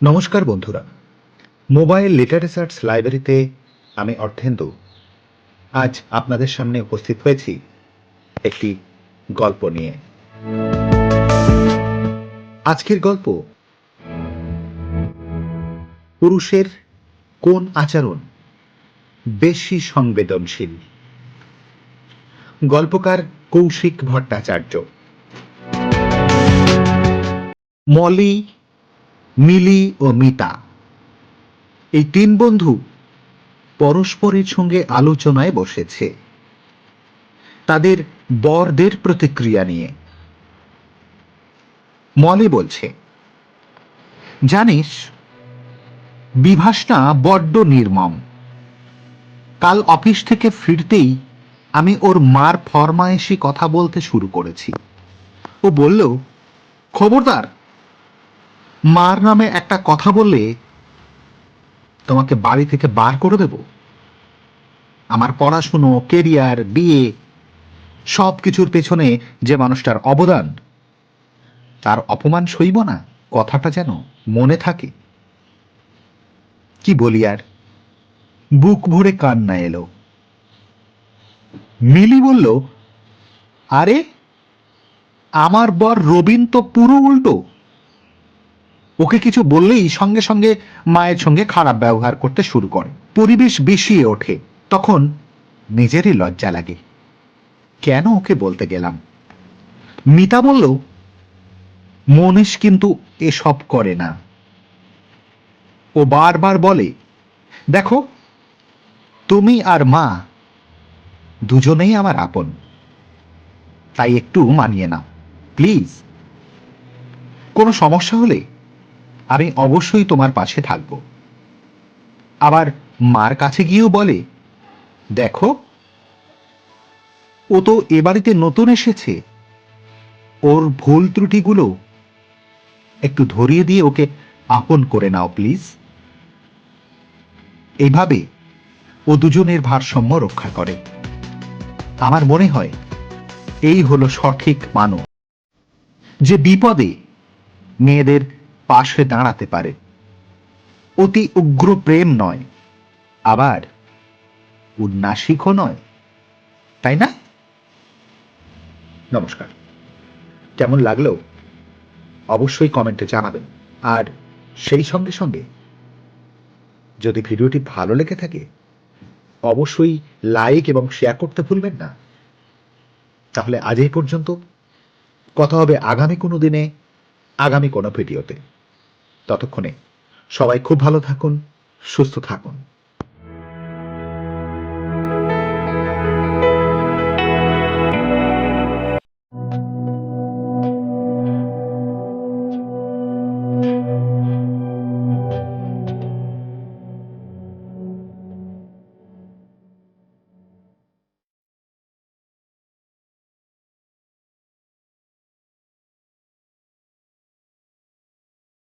নমস্কার বন্ধুরা। Mobile literatures লাইব্রেরিতে আমি অর্থেন্দু। আজ আপনাদের সামনে উপস্থিত হয়েছি একটি গল্প নিয়ে। আজকের গল্প, পুরুষের কোন আচরণ বেশি সংবেদনশীল? গল্পকার কৌশিক ভট্টাচার্য। মলি মিলি ও মিতা। এই তিন বন্ধু পরস্পরের সঙ্গে আলোচনায় বসেছে। তাদের বরদের প্রতিক্রিয়া নিয়ে। মলে বলছে, জানিস বিভাসটা বড্ড নির্মম। কাল অফিস থেকে ফিরতেই আমি ওর মার ফরমায়েশি কথা বলতে শুরু করেছি। ও বলল, খবরদার মার নামে একটা কথা বললে তোমাকে বাড়ি থেকে বার করে দেব। আমার পড়াশুনো, কেরিয়ার, বিয়ে সব কিছুর পেছনে যে মানুষটার অবদান, তার অপমান সইব না, কথাটা যেন মনে থাকে। কি বলি আর? বুক ভরে কান্না এলো। মিলি বলল, আরে, আমার বর রবিন তো পুরো উল্টো। ওকে কিছু বললেই সঙ্গে সঙ্গে মায়ের সঙ্গে খারাপ ব্যবহার করতে শুরু করে। পরিবেশ বিষিয়ে ওঠে। তখন নিজেরই লজ্জা লাগে। কেন ওকে বলতে গেলাম? মিতা বলল, মনীষ কিন্তু এসব করে না। ও বারবার বলে, দেখো, তুমি আর মা দুজনেই আমার আপন। তাই একটু মানিয়ে নাও, প্লিজ। কোনো সমস্যা হলে আমি অবশ্যই তোমার পাশে থাকব। আবার মার কাছে গিয়েও বলে, দেখো, ও তো এ বাড়িতে নতুন এসেছে। ওর ভুল ত্রুটিগুলো একটু ধরিয়ে দিয়ে ওকে আপন করে নাও, প্লিজ। এইভাবে ও দুজনের ভারসাম্য রক্ষা করে। আমার মনে হয় এই হলো সঠিক মানব যে বিপদে মেয়েদের পাশে দাঁড়াতে পারে। অতি উগ্র প্রেম নয়, আবার উন্নাসিকও নয়, তাই না? নমস্কার। কেমন লাগল? অবশ্যই কমেন্টে জানাবেন। আর সেই সঙ্গে সঙ্গে যদি ভিডিওটি ভালো লেগে থাকে, অবশ্যই লাইক এবং শেয়ার করতে ভুলবেন না। তাহলে আজ এই পর্যন্ত। কথা হবে আগামী কোনো দিনে, আগামী কোনো ভিডিওতে। ততক্ষণে সবাই খুব ভালো থাকুন সুস্থ থাকুন।